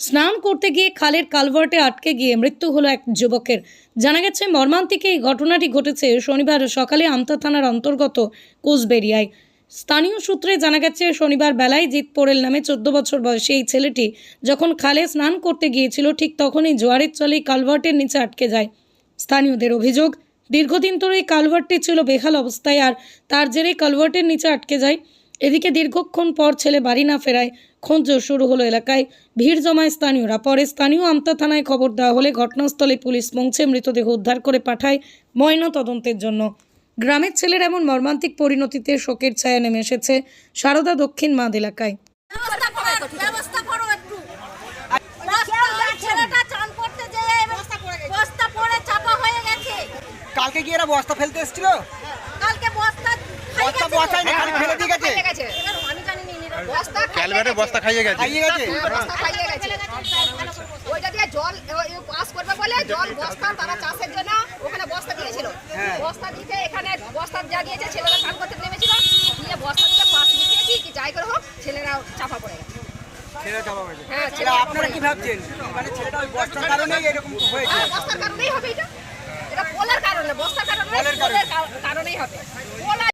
স্নান করতে গিয়ে খালের কালভার্টে আটকে গিয়ে মৃত্যু হলো এক যুবকের। জানা গেছে, মর্মান্তিক এই ঘটনাটি ঘটেছে শনিবার সকালে আমতা থানার অন্তর্গত কোচবেরিয়ায়। স্থানীয় সূত্রে জানা গেছে, শনিবার বেলায় জিত পোড়েল নামে চোদ্দ বছর বয়সী এই ছেলেটি যখন খালে স্নান করতে গিয়েছিল, ঠিক তখনই জোয়ারের চলেই কালভার্টের নিচে আটকে যায়। স্থানীয়দের অভিযোগ, দীর্ঘদিন ধরে এই কালভার্টটি ছিল বেহাল অবস্থায় আর তার জেরে কালভার্টের নিচে আটকে যায়। এদিকে দীর্ঘক্ষণ পর ছেলে বাড়ি না ফেরায় খোঁজ শুরু হলো এলাকায়। ভিড় জমায় স্থানীয়রা। পরে স্থানীয় আমতা থানায় খবর দেওয়া হলে ঘটনাস্থলে পুলিশ পৌঁছে মৃতদেহ উদ্ধার করে পাঠায় ময়না তদন্তের জন্য। গ্রামের ছেলের এমন মর্মান্তিক পরিণতিতে শোকের ছায়া নেমে এসেছে সারদা দক্ষিণ মাদ এলাকায়। ব্যবস্থা করো ব্যবস্থা করো একটু। রাস্তা ছেলেটা চান করতে যেয়ে বস্তা পড়ে চাপা হয়ে গেছে। কালকে কি এরা বস্তা ফেলতে এসেছিল? কালকে বস্তা বস্তা গেছে। বসায় খালি ফেলে দিয়ে গেছে খাইয়ে গেছে। এবার আমি জানি নি, নি, ক্যালভারে বস্তা খাইয়ে গেছে। খাইয়ে গেছে? বস্তা খাইয়ে গেছে। ওইটা দিয়ে জল পাস করবে বলে জল বস্তা তারা চাষের জন্য ওখানে বস্তা দিয়েছিল। হ্যাঁ। বস্তা দিতে এখানে বস্তা যা দিয়েছে ছেলেরা করতে নেমেছিল। দিয়ে বস্তা দিয়ে পাশ দিতে কি যাই করে হোক ছেলেরা চাপা পড়ে গেছে। হ্যাঁ ছেলেরা আপনারা কি ভাবছেন? মানে ছেলেটা ওই বস্তার কারণেই এরকম হয়েছে। হ্যাঁ, বস্তার কারণেই হবে এটা। এটা পোলের কারণে বস্তার কারণে পোলের কারণেই হবে। পোল